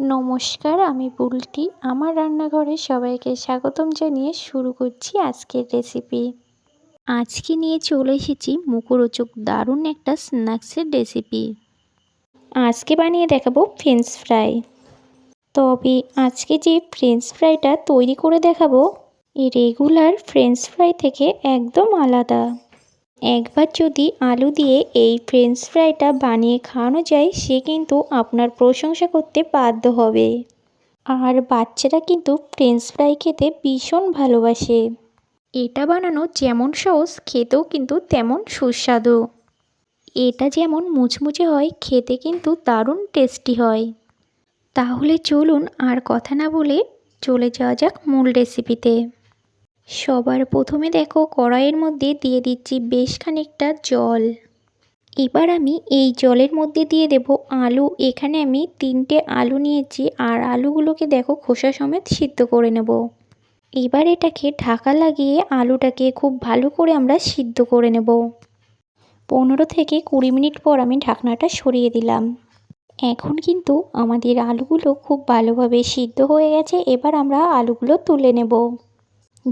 নমস্কার, আমি বুলটি আমার রান্নাঘরে সবাইকে স্বাগতম জানিয়ে শুরু করছি আজকের রেসিপি আজকে নিয়ে চলে এসেছি মুখরোচক দারুণ একটা স্ন্যাক্সের রেসিপি আজকে বানিয়ে দেখাবো ফ্রেঞ্চ ফ্রাই তবে আজকে যে ফ্রেঞ্চ ফ্রাইটা তৈরি করে দেখাবো রেগুলার ফ্রেঞ্চ ফ্রাই থেকে একদম আলাদা। একবার যদি আলু দিয়ে এই ফ্রেঞ্চ ফ্রাইটা বানিয়ে খাওয়ানো যায়, সে কিন্তু আপনার প্রশংসা করতে বাধ্য হবে। আর বাচ্চারা কিন্তু ফ্রেঞ্চ ফ্রাই খেতে ভীষণ ভালোবাসে। এটা বানানো যেমন সহজ, খেতেও কিন্তু তেমন সুস্বাদু। এটা যেমন মুচমুচে হয়, খেতে কিন্তু দারুণ টেস্টি হয়। তাহলে চলুন আর কথা না বলে চলে যাওয়া যাক মূল রেসিপিতে সবার প্রথমে দেখো কড়াইয়ের মধ্যে দিয়ে দিচ্ছি বেশ খানিকটা জল। এবার আমি এই জলের মধ্যে দিয়ে দেব আলু। এখানে আমি তিনটে আলু নিয়েছি আর আলুগুলোকে দেখো খোসা সমেত সিদ্ধ করে নেব। এবার এটাকে ঢাকা লাগিয়ে আলুটাকে খুব ভালো করে আমরা সিদ্ধ করে নেব। পনেরো থেকে কুড়ি মিনিট পর আমি ঢাকনাটা সরিয়ে দিলাম। এখন কিন্তু আমাদের আলুগুলো খুব ভালোভাবে সিদ্ধ হয়ে গেছে। এবার আমরা আলুগুলো তুলে নেব।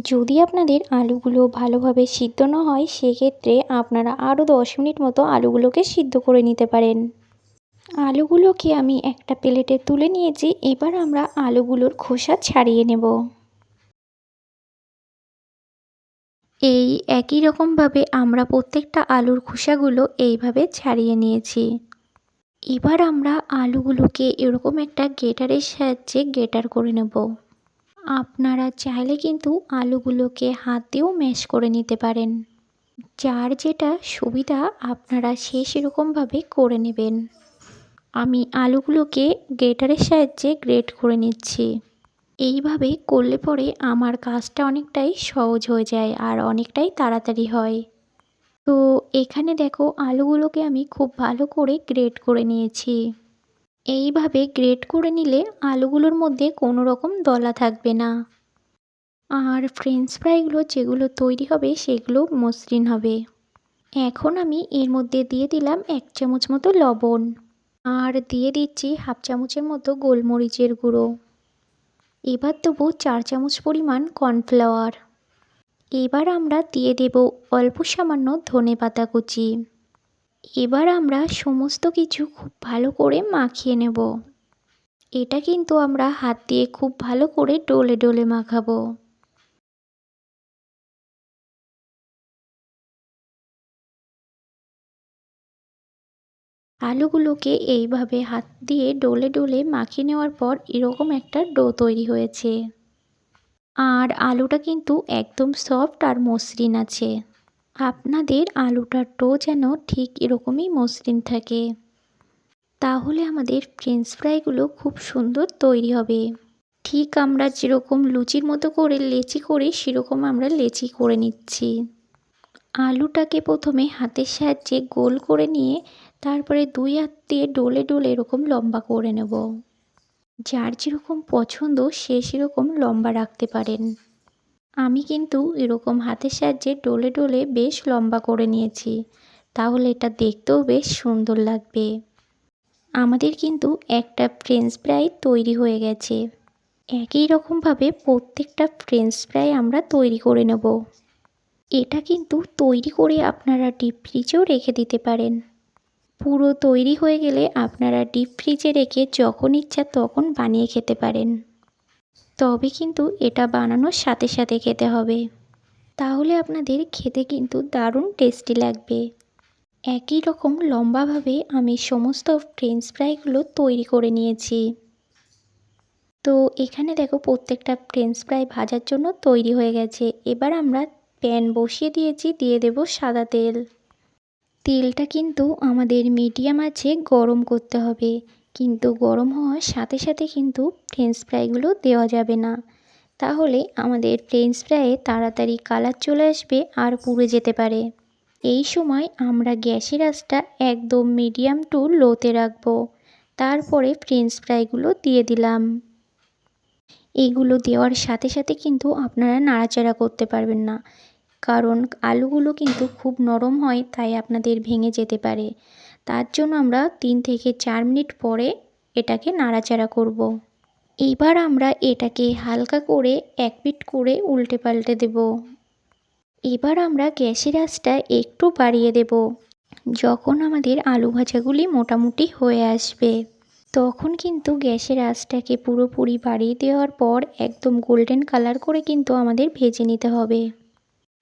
যদি আপনাদের আলুগুলো ভালোভাবে সিদ্ধ না হয়, সেক্ষেত্রে আপনারা আরও দশ মিনিট মতো আলুগুলোকে সিদ্ধ করে নিতে পারেন। আলুগুলোকে আমি একটা প্লেটে তুলে নিয়েছি, এবার আমরা আলুগুলোর খোসা ছাড়িয়ে নেব। এই একই রকমভাবে আমরা প্রত্যেকটা আলুর খোসাগুলো এইভাবে ছাড়িয়ে নিয়েছি। এবার আমরা আলুগুলোকে এরকম একটা গেটারের সাহায্যে গেটার করে নেব। আপনারা চাইলে কিন্তু আলুগুলোকে হাতেও ম্যাশ করে নিতে পারেন। যার যেটা সুবিধা আপনারা সে সেরকমভাবে করে নেবেন। আমি আলুগুলোকে গ্রেটারের সাহায্যে গ্রেট করে নিচ্ছি। এইভাবে করলে পরে আমার কাজটা অনেকটাই সহজ হয়ে যায় আর অনেকটাই তাড়াতাড়ি হয়। তো এখানে দেখো আলুগুলোকে আমি খুব ভালো করে গ্রেট করে নিয়েছি। এইভাবে গ্রেট করে নিলে আলুগুলোর মধ্যে কোনো রকম দলা থাকবে না। আর ফ্রেঞ্চ ফ্রাইগুলো যেগুলো তৈরি হবে সেগুলো মসৃণ হবে। এখন আমি এর মধ্যে দিয়ে দিলাম এক চামচ মতো লবণ। আর দিয়ে দিচ্ছি হাফ চামচের মতো গোলমরিচের গুঁড়ো। এবার দেবো চার চামচ পরিমাণ কর্নফ্লাওয়ার এবার আমরা দিয়ে দেব অল্প সামান্য ধনে পাতা কুচি। এবার আমরা সমস্ত কিছু খুব ভালো করে মাখিয়ে নেব। এটা কিন্তু আমরা হাত দিয়ে খুব ভালো করে ডলে ডলে মাখাবো। আলুগুলোকে এইভাবে হাত দিয়ে ডলে ডলে মাখিয়ে নেওয়ার পর এরকম একটা ডো তৈরি হয়েছে। আর আলুটা কিন্তু একদম সফট আর মসৃণ আছে। আপনাদের আলুটার টো যেন ঠিক এরকমই মসৃণ থাকে। তাহলে আমাদের ফ্রেঞ্চ ফ্রাইগুলো খুব সুন্দর তৈরি হবে। ঠিক আমরা যেরকম লুচির মতো করে লেচি করি সেরকম আমরা লেচি করে নিচ্ছি। আলুটাকে প্রথমে হাতের সাহায্যে গোল করে নিয়ে তারপরে দুই হাত দিয়ে ডোলে ডোলে এরকম লম্বা করে নেব। যার যেরকম পছন্দ সে সেরকম লম্বা রাখতে পারেন। আমি কিন্তু এরকম হাতের সাহায্যে ডলে ডলে বেশ লম্বা করে নিয়েছি। তাহলে এটা দেখতেও বেশ সুন্দর লাগবে। আমাদের কিন্তু একটা ফ্রেঞ্চ ফ্রাই তৈরি হয়ে গেছে। একই রকমভাবে প্রত্যেকটা ফ্রেঞ্চ ফ্রাই আমরা তৈরি করে নেব। এটা কিন্তু তৈরি করে আপনারা ডিপ ফ্রিজেও রেখে দিতে পারেন। পুরো তৈরি হয়ে গেলে আপনারা ডিপ ফ্রিজে রেখে যখন ইচ্ছা তখন বানিয়ে খেতে পারেন। তবে কিন্তু এটা বানানোর সাথে সাথে খেতে হবে। তাহলে আপনাদের খেতে কিন্তু দারুণ টেস্টি লাগবে। একই রকম লম্বাভাবে আমি সমস্ত ফ্রেঞ্চ ফ্রাইগুলো তৈরি করে নিয়েছি। তো এখানে দেখো প্রত্যেকটা ফ্রেঞ্চ ফ্রাই ভাজার জন্য তৈরি হয়ে গেছে। এবার আমরা প্যান বসিয়ে দিয়েছি, দিয়ে দেব সাদা তেল। তেলটা কিন্তু আমাদের মিডিয়াম আছে গরম করতে হবে। কিন্তু গরম হওয়ার সাথে সাথে কিন্তু ফ্রেঞ্চ ফ্রাইগুলো দেওয়া যাবে না। তাহলে আমাদের ফ্রেঞ্চ ফ্রাইয়ে তাড়াতাড়ি কালার চলে আসবে আর পুড়ে যেতে পারে। এই সময় আমরা গ্যাসের আঁচটা একদম মিডিয়াম টু লোতে রাখব। তারপরে ফ্রেঞ্চ ফ্রাইগুলো দিয়ে দিলাম। এগুলো দেওয়ার সাথে সাথে কিন্তু আপনারা নাড়াচাড়া করতে পারবেন না। কারণ আলুগুলো কিন্তু খুব নরম হয়, তাই আপনাদের ভেঙে যেতে পারে। তার জন্য আমরা তিন থেকে চার মিনিট পরে এটাকে নাড়াচাড়া করব। এবার আমরা এটাকে হালকা করে এক পিট করে উল্টে পাল্টে দেব। এবার আমরা গ্যাসের আঁচটা একটু বাড়িয়ে দেব। যখন আমাদের আলু ভাজাগুলি মোটামুটি হয়ে আসবে, তখন কিন্তু গ্যাসের আঁচটাকে পুরোপুরি বাড়িয়ে দেওয়ার পর একদম গোল্ডেন কালার করে কিন্তু আমাদের ভেজে নিতে হবে।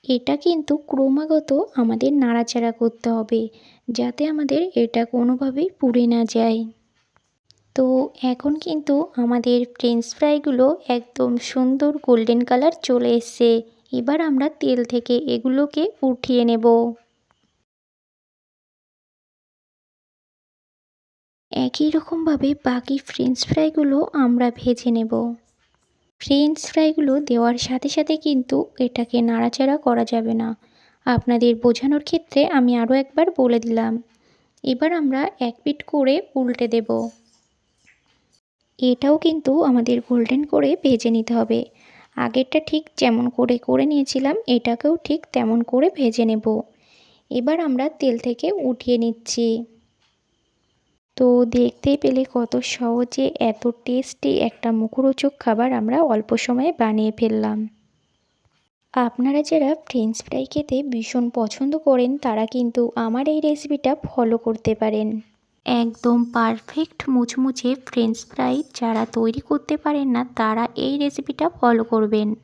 এটা কিন্তু ক্রমাগত আমাদের নাড়াচাড়া করতে হবে। যাতে আমাদের এটা কোনোভাবেই পুড়ে না যায়। তো এখন কিন্তু আমাদের ফ্রেঞ্চ ফ্রাইগুলো একদম সুন্দর গোল্ডেন কালার চলে এসছে। এবার আমরা তেল থেকে এগুলোকে উঠিয়ে নেব। একই রকমভাবে বাকি ফ্রেঞ্চ ফ্রাইগুলো আমরা ভেজে নেব। ফ্রেঞ্চ ফ্রাইগুলো দেওয়ার সাথে সাথে কিন্তু এটাকে নাড়াচাড়া করা যাবে না। আপনাদের বোঝানোর ক্ষেত্রে আমি আরও একবার বলে দিলাম। এবার আমরা এক পিট করে উল্টে দেব। এটাও কিন্তু আমাদের গোল্ডেন করে ভেজে নিতে হবে। আগেরটা ঠিক যেমন করে করে নিয়েছিলাম, এটাকেও ঠিক তেমন করে ভেজে নেব। এবার আমরা তেল থেকে উঠিয়ে নিচ্ছি। তো দেখতেই পেলে কত সহজে, এত টেস্টি একটা মুখরোচক খাবার আমরা অল্প সময়ে বানিয়ে ফেললাম। আপনারা যারা ফ্রেঞ্চ ফ্রাই খেতে ভীষণ পছন্দ করেন, তারা কিন্তু আমার এই রেসিপিটা ফলো করতে পারেন। একদম পারফেক্ট মুচমুচে ফ্রেঞ্চ ফ্রাই যারা তৈরি করতে পারেন না, তারা এই রেসিপিটা ফলো করবেন।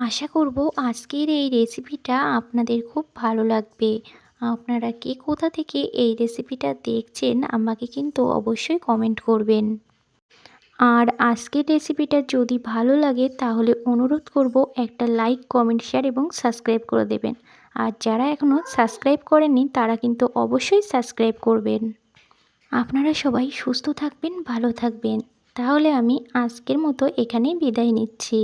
আশা করব আজকের এই রেসিপিটা আপনাদের খুব ভালো লাগবে। আপনারা কে কোথা থেকে এই রেসিপিটা দেখছেন, আমাকে কিন্তু অবশ্যই কমেন্ট করবেন। আর আজকের রেসিপিটা যদি ভালো লাগে, তাহলে অনুরোধ করব একটা লাইক কমেন্ট শেয়ার এবং সাবস্ক্রাইব করে দেবেন। আর যারা এখনও সাবস্ক্রাইব করেননি, তারা কিন্তু অবশ্যই সাবস্ক্রাইব করবেন। আপনারা সবাই সুস্থ থাকবেন, ভালো থাকবেন। তাহলে আমি আজকের মতো এখানেই বিদায় নিচ্ছি।